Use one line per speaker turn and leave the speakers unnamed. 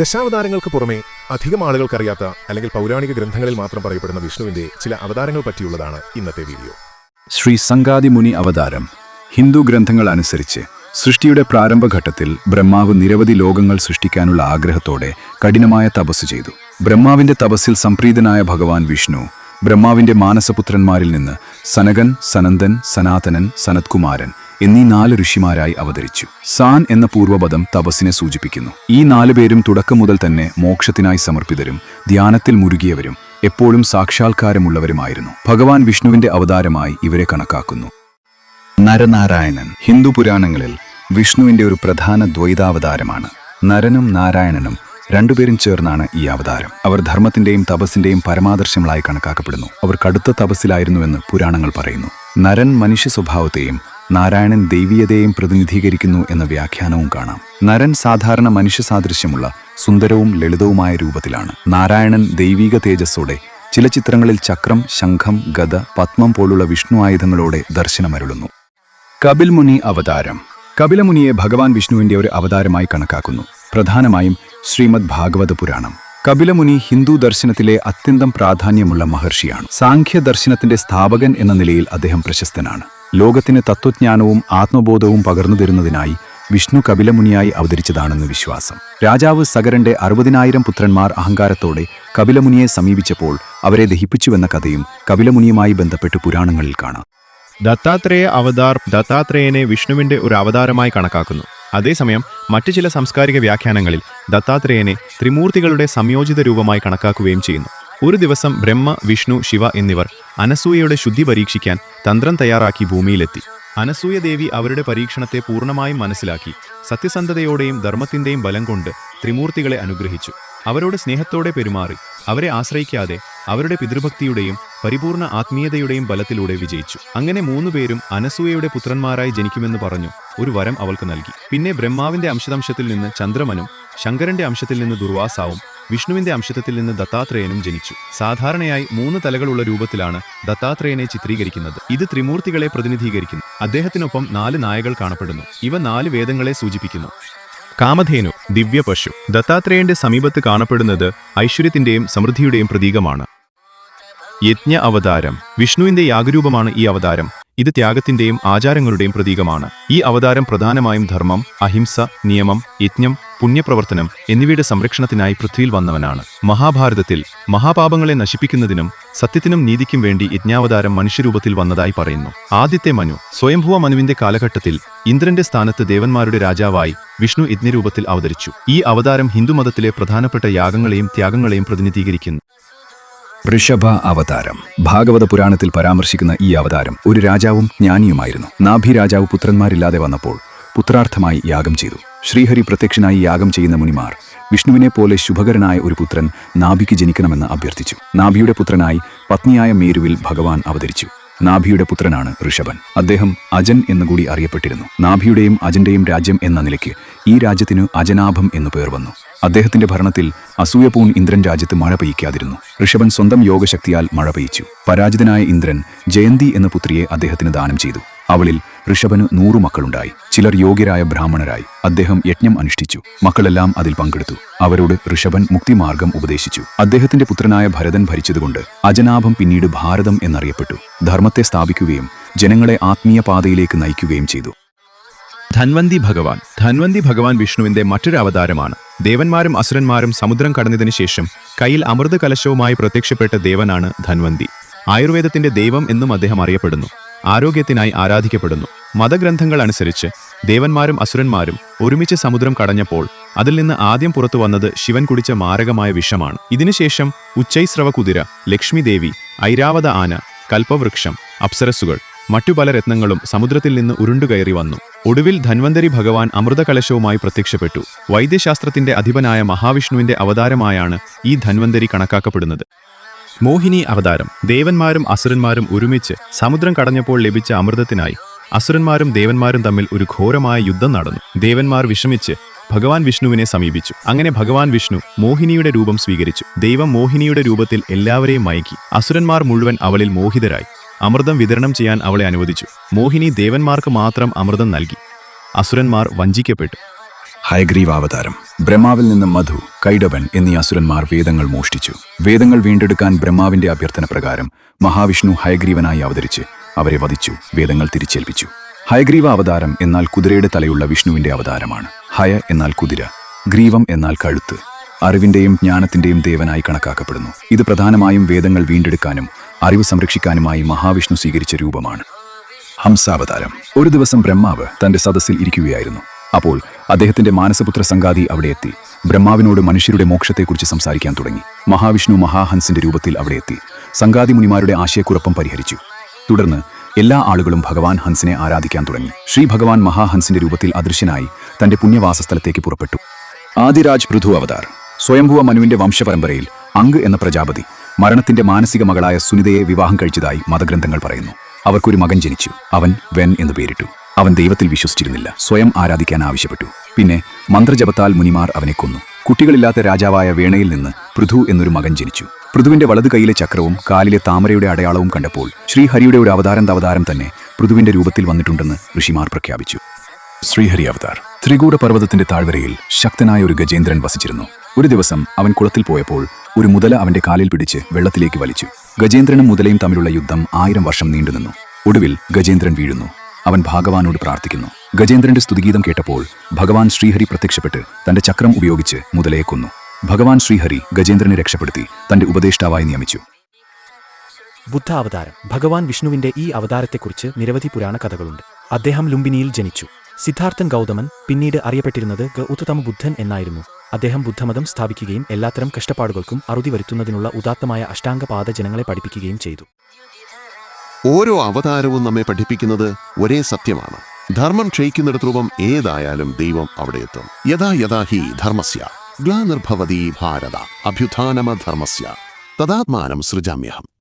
ദശാവതാരങ്ങൾക്ക് പുറമെ അധികം ആളുകൾക്കറിയാത്ത അല്ലെങ്കിൽ പൗരാണിക ഗ്രന്ഥങ്ങളിൽ മാത്രം പറയപ്പെടുന്ന വിഷ്ണുവിന്റെ ചില അവതാരങ്ങൾ പറ്റിയുള്ളതാണ് ഇന്നത്തെ വീഡിയോ.
ശ്രീ സംഗാതി മുനി അവതാരം ഹിന്ദു ഗ്രന്ഥങ്ങൾ അനുസരിച്ച് സൃഷ്ടിയുടെ പ്രാരംഭഘട്ടത്തിൽ ബ്രഹ്മാവ് നിരവധി ലോകങ്ങൾ സൃഷ്ടിക്കാനുള്ള ആഗ്രഹത്തോടെ കഠിനമായ തപസ് ചെയ്തു. ബ്രഹ്മാവിന്റെ തപസ്സിൽ സംപ്രീതനായ ഭഗവാൻ വിഷ്ണു ബ്രഹ്മാവിന്റെ മാനസപുത്രന്മാരിൽ നിന്ന് സനകൻ സനന്ദൻ സനാതനൻ സനത്കുമാരൻ എന്നീ നാല് ഋഷിമാരായി അവതരിച്ചു. സാൻ എന്ന പൂർവപദം തപസ്സിനെ സൂചിപ്പിക്കുന്നു. ഈ നാലു പേരും തുടക്കം മുതൽ തന്നെ മോക്ഷത്തിനായി സമർപ്പിതരും ധ്യാനത്തിൽ മുരുകിയവരും എപ്പോഴും സാക്ഷാത്കാരമുള്ളവരുമായിരുന്നു. ഭഗവാൻ വിഷ്ണുവിന്റെ അവതാരമായി ഇവരെ കണക്കാക്കുന്നു. നരനാരായണൻ. ഹിന്ദു പുരാണങ്ങളിൽ വിഷ്ണുവിന്റെ ഒരു പ്രധാന ദ്വൈതാവതാരമാണ്. നരനും നാരായണനും രണ്ടുപേരും ചേർന്നാണ് ഈ അവതാരം. അവർ ധർമ്മത്തിന്റെയും തപസ്സിന്റെയും പരമാദർശങ്ങളായി കണക്കാക്കപ്പെടുന്നു. അവർ കടുത്ത തപസ്സിലായിരുന്നുവെന്ന് പുരാണങ്ങൾ പറയുന്നു. നരൻ മനുഷ്യ സ്വഭാവത്തെയും നാരായണൻ ദൈവീയതയെയും പ്രതിനിധീകരിക്കുന്നു എന്ന വ്യാഖ്യാനവും കാണാം. നരൻ സാധാരണ മനുഷ്യ സാദൃശ്യമുള്ള സുന്ദരവും ലളിതവുമായ രൂപത്തിലാണ്. നാരായണൻ ദൈവീക തേജസ്സോടെ ചില ചിത്രങ്ങളിൽ ചക്രം ശംഖം ഗത പത്മം പോലുള്ള വിഷ്ണു ആയുധങ്ങളോടെ ദർശനമരുളുന്നു. കപിൽ മുനി അവതാരം. കപിലമുനിയെ ഭഗവാൻ വിഷ്ണുവിന്റെ ഒരു അവതാരമായി കണക്കാക്കുന്നു. പ്രധാനമായും ശ്രീമദ് ഭാഗവത പുരാണം. കപിലമുനി ഹിന്ദു ദർശനത്തിലെ അത്യന്തം പ്രാധാന്യമുള്ള മഹർഷിയാണ്. സാഖ്യ ദർശനത്തിന്റെ സ്ഥാപകൻ എന്ന നിലയിൽ അദ്ദേഹം പ്രശസ്തനാണ്. ലോകത്തിന് തത്വജ്ഞാനവും ആത്മബോധവും പകർന്നു തരുന്നതിനായി വിഷ്ണു കപിലമുനിയായി അവതരിച്ചതാണെന്ന് വിശ്വാസം. രാജാവ് സഗരന്റെ അറുപതിനായിരം പുത്രന്മാർ അഹങ്കാരത്തോടെ കപിലമുനിയെ സമീപിച്ചപ്പോൾ അവരെ ദഹിപ്പിച്ചുവെന്ന കഥയും കപിലമുനിയുമായി ബന്ധപ്പെട്ട് പുരാണങ്ങളിൽ കാണാം.
ദത്താത്രേയ അവതാർ ദത്താത്രേയനെ വിഷ്ണുവിന്റെ ഒരു അവതാരമായി കണക്കാക്കുന്നു. അതേസമയം മറ്റു ചില സാംസ്കാരിക വ്യാഖ്യാനങ്ങളിൽ ദത്താത്രേയനെ ത്രിമൂർത്തികളുടെ സംയോജിത രൂപമായി കണക്കാക്കുകയും ചെയ്യുന്നു. ഒരു ദിവസം ബ്രഹ്മ വിഷ്ണു ശിവ എന്നിവർ അനസൂയയുടെ ശുദ്ധി പരീക്ഷിക്കാൻ തന്ത്രം തയ്യാറാക്കി ഭൂമിയിലെത്തി. അനസൂയ ദേവി അവരുടെ പരീക്ഷണത്തെ പൂർണമായും മനസ്സിലാക്കി സത്യസന്ധതയോടെയും ധർമ്മത്തിന്റെയും ബലം കൊണ്ട് ത്രിമൂർത്തികളെ അനുഗ്രഹിച്ചു. അവരോട് സ്നേഹത്തോടെ പെരുമാറി അവരെ ആശ്രയിക്കാതെ അവരുടെ പിതൃഭക്തിയുടെയും പരിപൂർണ ആത്മീയതയുടെയും ബലത്തിലൂടെ വിജയിച്ചു. അങ്ങനെ മൂന്നുപേരും അനസൂയയുടെ പുത്രന്മാരായി ജനിക്കുമെന്ന് പറഞ്ഞു ഒരു വരം അവൾക്ക് നൽകി. പിന്നെ ബ്രഹ്മാവിന്റെ അംശതംശത്തിൽ നിന്ന് ചന്ദ്രമനും ശങ്കരന്റെ അംശത്തിൽ നിന്ന് ദുർവാസാവും വിഷ്ണുവിന്റെ അംശത്തിൽ നിന്ന് ദത്താത്രേയനും ജനിച്ചു. സാധാരണയായി മൂന്ന് തലകളുള്ള രൂപത്തിലാണ് ദത്താത്രേയനെ ചിത്രീകരിക്കുന്നത്. ഇത് ത്രിമൂർത്തികളെ പ്രതിനിധീകരിക്കുന്നു. അദ്ദേഹത്തിനൊപ്പം നാല് നായകൾ കാണപ്പെടുന്നു. ഇവ നാല് വേദങ്ങളെ സൂചിപ്പിക്കുന്നു. കാമധേനു ദിവ്യ പശു ദത്താത്രേയന്റെ സമീപത്ത് കാണപ്പെടുന്നത് ഐശ്വര്യത്തിന്റെയും സമൃദ്ധിയുടെയും പ്രതീകമാണ്. യജ്ഞ അവതാരം. വിഷ്ണുവിന്റെ യാഗരൂപമാണ് ഈ അവതാരം. ഇത് ത്യാഗത്തിന്റെയും ആചാരങ്ങളുടെയും പ്രതീകമാണ്. ഈ അവതാരം പ്രധാനമായും ധർമ്മം അഹിംസ നിയമം യജ്ഞം പുണ്യപ്രവർത്തനം എന്നിവയുടെ സംരക്ഷണത്തിനായി പൃഥ്വിയിൽ വന്നവനാണ്. മഹാഭാരതത്തിൽ മഹാപാപങ്ങളെ നശിപ്പിക്കുന്നതിനും സത്യത്തിനും നീതിക്കും വേണ്ടി യജ്ഞാവതാരം മനുഷ്യരൂപത്തിൽ വന്നതായി പറയുന്നു. ആദ്യത്തെ മനു സ്വയംഭുവ മനുവിന്റെ കാലഘട്ടത്തിൽ ഇന്ദ്രന്റെ സ്ഥാനത്ത് ദേവന്മാരുടെ രാജാവായി വിഷ്ണു യജ്ഞരൂപത്തിൽ അവതരിച്ചു. ഈ അവതാരം ഹിന്ദുമതത്തിലെ പ്രധാനപ്പെട്ട യാഗങ്ങളെയും ത്യാഗങ്ങളെയും പ്രതിനിധീകരിക്കുന്നു.
ഋഷഭ അവതാരം. ഭാഗവത പുരാണത്തിൽ പരാമർശിക്കുന്ന ഈ അവതാരം ഒരു രാജാവും ജ്ഞാനിയുമായിരുന്നു. നാഭി രാജാവ് പുത്രന്മാരില്ലാതെ വന്നപ്പോൾ പുത്രാർത്ഥമായി യാഗം ചെയ്തു. ശ്രീഹരി പ്രത്യക്ഷനായി യാഗം ചെയ്യുന്ന മുനിമാർ വിഷ്ണുവിനെ പോലെ ശുഭകരനായ ഒരു പുത്രൻ നാഭിക്ക് ജനിക്കണമെന്ന് അഭ്യർത്ഥിച്ചു. നാഭിയുടെ പുത്രനായി പത്നിയായ മേരുവിൽ ഭഗവാൻ അവതരിച്ചു. നാഭിയുടെ പുത്രനാണ് ഋഷഭൻ. അദ്ദേഹം അജൻ എന്നുകൂടി അറിയപ്പെട്ടിരുന്നു. നാഭിയുടെയും അജന്റെയും രാജ്യം എന്ന നിലയ്ക്ക് ഈ രാജ്യത്തിനു അജനാഭം എന്നു പേർ വന്നു. അദ്ദേഹത്തിന്റെ ഭരണത്തിൽ അസൂയപൂൺ ഇന്ദ്രൻ രാജ്യത്ത് മഴ പെയ്യ്ക്കാതിരുന്നു ഋഷഭൻ സ്വന്തം യോഗശക്തിയാൽ മഴ പെയ്ച്ചു. പരാജിതനായ ഇന്ദ്രൻ ജയന്തി എന്ന പുത്രിയെ അദ്ദേഹത്തിന് ദാനം ചെയ്തു. അവളിൽ ഋഷഭന് നൂറു മക്കളുണ്ടായി. ചിലർ യോഗ്യരായ ബ്രാഹ്മണരായി. അദ്ദേഹം യജ്ഞം അനുഷ്ഠിച്ചു. മക്കളെല്ലാം അതിൽ പങ്കെടുത്തു. അവരോട് ഋഷഭൻ മുക്തിമാർഗം ഉപദേശിച്ചു. അദ്ദേഹത്തിന്റെ പുത്രനായ ഭരതൻ ഭരിച്ചതുകൊണ്ട് അജനാഭം പിന്നീട് ഭാരതം എന്നറിയപ്പെട്ടു. ധർമ്മത്തെ സ്ഥാപിക്കുകയും ജനങ്ങളെ ആത്മീയ പാതയിലേക്ക് നയിക്കുകയും ചെയ്തു.
ധൻവന്തി ഭഗവാൻ. ധൻവന്തി ഭഗവാൻ വിഷ്ണുവിന്റെ മറ്റൊരു അവതാരമാണ്. ദേവന്മാരും അസുരന്മാരും സമുദ്രം കടന്നതിനു ശേഷം കയ്യിൽ അമൃത കലശവുമായി പ്രത്യക്ഷപ്പെട്ട ദേവനാണ് ധൻവന്തി. ആയുർവേദത്തിന്റെ ദൈവം എന്നും അദ്ദേഹം അറിയപ്പെടുന്നു. ആരോഗ്യത്തിനായി ആരാധിക്കപ്പെടുന്നു. മതഗ്രന്ഥങ്ങൾ അനുസരിച്ച് ദേവന്മാരും അസുരന്മാരും ഒരുമിച്ച് സമുദ്രം കടഞ്ഞപ്പോൾ അതിൽ നിന്ന് ആദ്യം പുറത്തു വന്നത് ശിവൻ കുടിച്ച മാരകമായ വിഷമാണ്. ഇതിനുശേഷം ഉച്ചൈസ്രവ കുതിര ലക്ഷ്മി ദേവി ഐരാവത ആന കൽപ്പവൃക്ഷം അപ്സരസ്സുകൾ മറ്റു പല രത്നങ്ങളും സമുദ്രത്തിൽ നിന്ന് ഉരുണ്ടുകയറി വന്നു. ഒടുവിൽ ധന്വന്തരി ഭഗവാൻ അമൃതകലശവുമായി പ്രത്യക്ഷപ്പെട്ടു. വൈദ്യശാസ്ത്രത്തിന്റെ അധിപനായ മഹാവിഷ്ണുവിന്റെ അവതാരമായാണ് ഈ ധന്വന്തരി കണക്കാക്കപ്പെടുന്നത്. മോഹിനി അവതാരം. ദേവന്മാരും അസുരന്മാരും ഒരുമിച്ച് സമുദ്രം കടഞ്ഞപ്പോൾ ലഭിച്ച അമൃതത്തിനായി അസുരന്മാരും ദേവന്മാരും തമ്മിൽ ഒരു ഘോരമായ യുദ്ധം നടന്നു. ദേവന്മാർ വിഷമിച്ച് ഭഗവാൻ വിഷ്ണുവിനെ സമീപിച്ചു. അങ്ങനെ ഭഗവാൻ വിഷ്ണു മോഹിനിയുടെ രൂപം സ്വീകരിച്ചു. ദൈവം മോഹിനിയുടെ രൂപത്തിൽ എല്ലാവരെയും മയക്കി. അസുരന്മാർ മുഴുവൻ അവളിൽ മോഹിതരായി. അമൃതം വിതരണം ചെയ്യാൻ അവളെ അനുവദിച്ചു. മോഹിനി ദേവന്മാർക്ക് മാത്രം അമൃതം നൽകി. അസുരന്മാർ വഞ്ചിക്കപ്പെട്ടു.
ഹയഗ്രീവാവതാരം. ബ്രഹ്മാവിൽ നിന്ന് മധു കൈഡബൻ എന്നീ അസുരന്മാർ വേദങ്ങൾ മോഷ്ടിച്ചു. വേദങ്ങൾ വീണ്ടെടുക്കാൻ ബ്രഹ്മാവിന്റെ അഭ്യർത്ഥന പ്രകാരം മഹാവിഷ്ണു ഹയഗ്രീവനായി അവതരിച്ച് അവരെ വധിച്ചു വേദങ്ങൾ തിരിച്ചേൽപ്പിച്ചു. ഹയഗ്രീവ അവതാരം എന്നാൽ കുതിരയുടെ തലയുള്ള വിഷ്ണുവിന്റെ അവതാരമാണ്. ഹയ എന്നാൽ കുതിര ഗ്രീവം എന്നാൽ കഴുത്ത്. അറിവിന്റെയും ജ്ഞാനത്തിന്റെയും ദേവനായി കണക്കാക്കപ്പെടുന്നു. ഇത് പ്രധാനമായും വേദങ്ങൾ വീണ്ടെടുക്കാനും അറിവ് സംരക്ഷിക്കാനുമായി മഹാവിഷ്ണു സ്വീകരിച്ച രൂപമാണ്. ഹംസാവതാരം. ഒരു ദിവസം ബ്രഹ്മാവ് തന്റെ സദസ്സിൽ ഇരിക്കുകയായിരുന്നു. അപ്പോൾ അദ്ദേഹത്തിന്റെ മാനസപുത്ര സംഗാതി അവിടെ എത്തി. ബ്രഹ്മാവിനോട് മനുഷ്യരുടെ മോക്ഷത്തെക്കുറിച്ച് സംസാരിക്കാൻ തുടങ്ങി. മഹാവിഷ്ണു മഹാഹൻസിന്റെ രൂപത്തിൽ അവിടെ എത്തി. സംഗാതി മുനിമാരുടെ ആശയക്കുഴപ്പം പരിഹരിച്ചു. തുടർന്ന് എല്ലാ ആളുകളും ഭഗവാൻ ഹൻസിനെ ആരാധിക്കാൻ തുടങ്ങി. ശ്രീ ഭഗവാൻ മഹാഹൻസിന്റെ രൂപത്തിൽ അദൃശ്യനായി തന്റെ പുണ്യവാസസ്ഥലത്തേക്ക് പുറപ്പെട്ടു. ആദിരാജ് പൃഥു അവതാർ സ്വയംഭുവ മനുവിന്റെ വംശപരമ്പരയിൽ അങ്ക് എന്ന പ്രജാപതി മരണത്തിന്റെ മാനസിക മകളായ സുനിതയെ വിവാഹം കഴിച്ചതായി മതഗ്രന്ഥങ്ങൾ പറയുന്നു. അവർക്കൊരു മകൻ ജനിച്ചു. അവൻ വെൻ എന്ന് പേരിട്ടു. അവൻ ദൈവത്തിൽ വിശ്വസിച്ചിരുന്നില്ല. സ്വയം ആരാധിക്കാൻ ആവശ്യപ്പെട്ടു. പിന്നെ മന്ത്രജപത്താൽ മുനിമാർ അവനെ കൊന്നു. കുട്ടികളില്ലാത്ത രാജാവായ വേണയിൽ നിന്ന് പൃഥു എന്നൊരു മകൻ ജനിച്ചു. പൃഥുവിന്റെ വലതു കൈയിലെ ചക്രവും കാലിലെ താമരയുടെ അടയാളവും കണ്ടപ്പോൾ ശ്രീഹരിയുടെ ഒരു അവതാരം അവതാരം തന്നെ പൃഥുവിന്റെ രൂപത്തിൽ വന്നിട്ടുണ്ടെന്ന് ഋഷിമാർ പ്രഖ്യാപിച്ചു. ശ്രീഹരി അവതാർ. ത്രികൂട പർവതത്തിന്റെ താഴ്വരയിൽ ശക്തനായ ഒരു ഗജേന്ദ്രൻ വസിച്ചിരുന്നു. ഒരു ദിവസം അവൻ കുളത്തിൽ പോയപ്പോൾ ഒരു മുതല അവന്റെ കാലിൽ പിടിച്ച് വെള്ളത്തിലേക്ക് വലിച്ചു. ഗജേന്ദ്രനും മുതലയും തമ്മിലുള്ള യുദ്ധം ആയിരം വർഷം നീണ്ടുനിന്നു ഒടുവിൽ ഗജേന്ദ്രൻ വീഴുന്നു. അവൻ ഭഗവാനോട് പ്രാർത്ഥിക്കുന്നു. ഗജേന്ദ്രന്റെ സ്തുതിഗീതം കേട്ടപ്പോൾ ഭഗവാൻ ശ്രീഹരി പ്രത്യക്ഷപ്പെട്ട് തന്റെ ചക്രം ഉപയോഗിച്ച് മുതലയെ കൊന്നു. ഭഗവാൻ ശ്രീഹരി ഗജേന്ദ്രനെ രക്ഷപ്പെടുത്തി തന്റെ ഉപദേഷ്ടാവായി നിയമിച്ചു.
ബുദ്ധ അവതാരം ഭഗവാൻ വിഷ്ണുവിന്റെ ഈ അവതാരത്തെക്കുറിച്ച് നിരവധി പുരാണ കഥകളുണ്ട് അദ്ദേഹം ലുംബിനിയിൽ ജനിച്ചു. സിദ്ധാർത്ഥൻ ഗൗതമൻ പിന്നീട് അറിയപ്പെട്ടിരുന്നത് ഗൗതമ ബുദ്ധൻ എന്നായിരുന്നു. അദ്ദേഹം ബുദ്ധമതം സ്ഥാപിക്കുകയും എല്ലാത്തരം കഷ്ടപ്പാടുകൾക്കും അറുതി വരുത്തുന്നതിനുള്ള ഉദാത്തമായ അഷ്ടാംഗപാത ജനങ്ങളെ പഠിപ്പിക്കുകയും ചെയ്തു.
ഓരോ അവതാരവും നമ്മെ പഠിപ്പിക്കുന്നത് ഒരേ സത്യമാണ്. ധർമ്മം ക്ഷയിക്കുന്നിടത്തോളം ഏതായാലും ദൈവം അവിടെ എത്തും. യഥാ യഥാ ഹി ധർമ്മസ്യ ഗ്ലാനിർഭവതി ഭാരത അഭ്യുത്ഥാനമധർമ്മസ്യ തദാത്മാനം സൃജാമ്യഹം.